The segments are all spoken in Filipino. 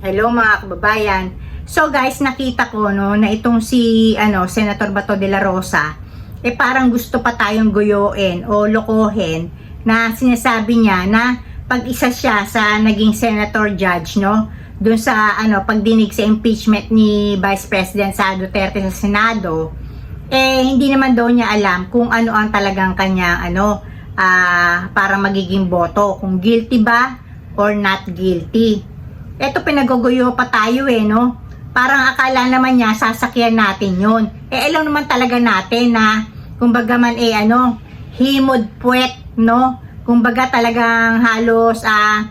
Hello mga kababayan. So guys, nakita ko no na itong si ano Senator Bato de la Rosa eh parang gusto pa tayong guyuin o lokohin na sinasabi niya na pag isa siya sa naging senator judge no dun sa ano pagdinig sa impeachment ni Vice President sa Duterte sa Senado eh hindi naman daw niya alam kung ano ang talagang kanya ano ah, para magiging boto kung guilty ba or not guilty eto pinaguguyo pa tayo eh, no? Parang akala naman niya, sasakyan natin yon. Eh, alam naman talaga natin na, kumbaga man eh, ano, himod puwet, no? Kumbaga talagang halos, ah,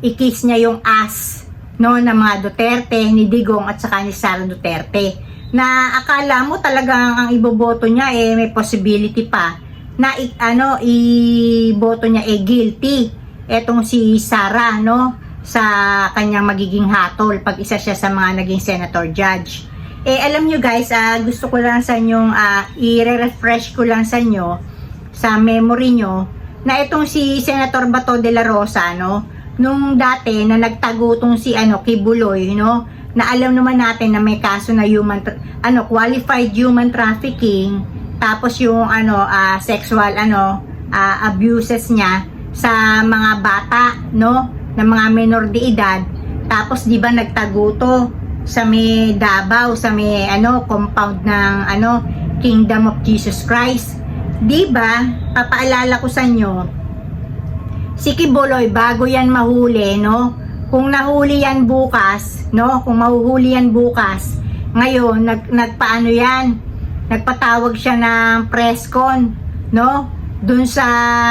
ikis niya yung ass, no, ng mga Duterte, ni Digong at saka ni Sara Duterte. Na akala mo talagang ang iboboto niya eh, may possibility pa na ano, iboto niya eh guilty. Etong si Sara, no? Sa kanyang magiging hatol pag isa siya sa mga naging senator judge. Eh alam nyo guys, ah, gusto ko lang sa inyong ah, i-refresh ko lang sa inyo sa memory nyo na itong si Senator Bato de la Rosa no? Nung dati na nagtago tong si ano Kibuloy no? Na alam naman natin na may kaso na human ano qualified human trafficking tapos yung ano ah, sexual ano ah, abuses niya sa mga bata no ng mga menor de edad. Tapos di ba nagtago to sa may Davao sa may ano compound ng ano Kingdom of Jesus Christ. Di ba papaalala ko sa inyo si Kiboloy bago yan mahuli no? Kung nahuli yan bukas no? Kung mahuhuli yan bukas ngayon nag nagpaano yan? Nagpatawag siya ng press con no? Dun sa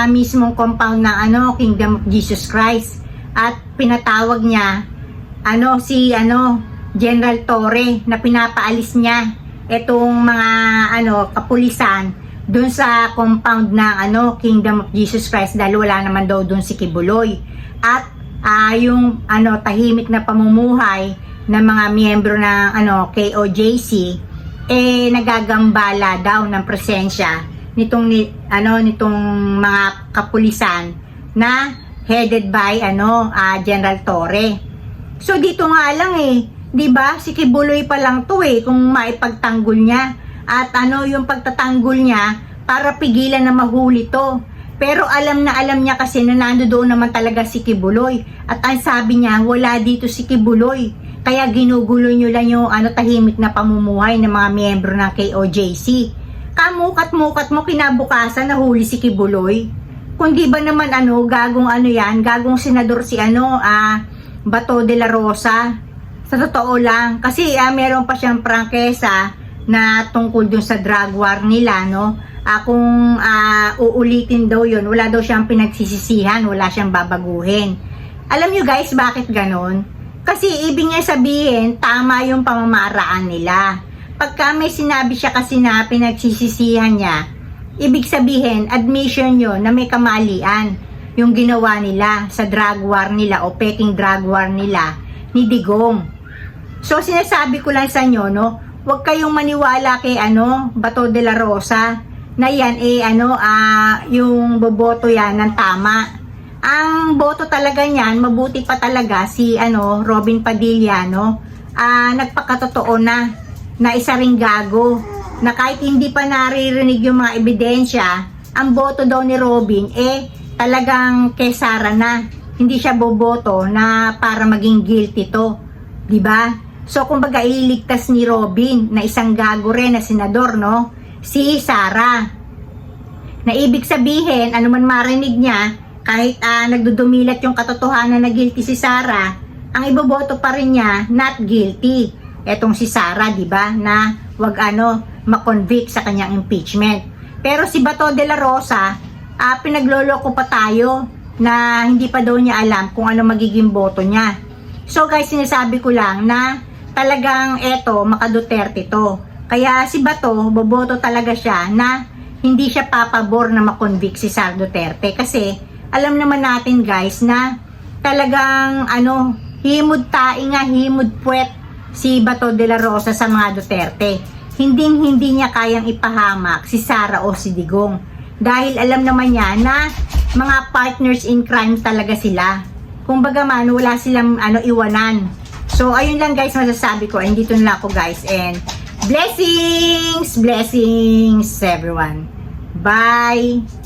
mismong compound ng ano Kingdom of Jesus Christ at pinatawag niya ano si ano General Torre na pinapaalis niya itong mga ano kapulisan dun sa compound ng ano Kingdom of Jesus Christ dahil wala naman daw dun si Kibuloy. At ah, yung ano tahimik na pamumuhay ng mga miyembro ng ano KOJC eh nagagambala daw ng presensya nitong ni, ano nitong mga kapulisan na headed by ano ah, General Torre. So dito nga lang eh, 'di ba? Si Kibuloy pa lang 'to eh kung maipagtanggol niya at ano yung pagtatanggol niya para pigilan na mahuli 'to. Pero alam na alam niya kasi na nando doon naman talaga si Kibuloy. At ang sabi niya, wala dito si Kibuloy. Kaya ginugulo niyo lang yung ano, tahimik na pamumuhay ng mga miyembro ng KOJC. Kamukat-mukat mo kinabukasan na huli si Kibuloy. Kung di ba naman ano, gagong ano yan, gagong senador si ano, ah, Bato de la Rosa. Sa totoo lang. Kasi ah, meron pa siyang prangkesa na tungkol dun sa drug war nila, no? Ah, kung ah, uulitin daw yun, wala daw siyang pinagsisisihan, wala siyang babaguhin. Alam nyo guys, bakit ganon? Kasi ibig niya sabihin, tama yung pamamaraan nila. Pagka may sinabi siya kasi na pinagsisisihan niya, ibig sabihin, admission yun na may kamalian yung ginawa nila sa drug war nila o peking drug war nila ni Digong. So sinasabi ko lang sa inyo, no, huwag kayong maniwala kay ano, Bato de la Rosa na yan eh ano, ah, yung boboto yan ng tama. Ang boto talaga niyan, mabuti pa talaga si ano, Robin Padilla, no? Ah, nagpakatotoo na na isa ring gago na kahit hindi pa naririnig yung mga ebidensya, ang boto daw ni Robin eh talagang kay Sara na. Hindi siya boboto na para maging guilty to. ba? So kumbaga ililigtas ni Robin na isang gago rin na senador, no? Si Sara. Na ibig sabihin, ano man marinig niya, kahit ah, nagdudumilat yung katotohanan na guilty si Sara, ang iboboto pa rin niya not guilty. Etong si Sara, 'di ba, na wag ano makonvict sa kanyang impeachment. Pero si Bato de la Rosa, ah, pinagloloko pa tayo na hindi pa daw niya alam kung ano magiging boto niya. So guys, sinasabi ko lang na talagang eto, makaduterte to. Kaya si Bato, boboto talaga siya na hindi siya papabor na makonvict si Sar Duterte. Kasi alam naman natin guys na talagang ano, himod taing nga, himod puwet si Bato de la Rosa sa mga Duterte. Hindi hindi niya kayang ipahamak si Sara o si Digong. Dahil alam naman niya na mga partners in crime talaga sila. Kung baga man, wala silang ano, iwanan. So, ayun lang guys masasabi ko. And dito na ako guys. And blessings! Blessings everyone. Bye!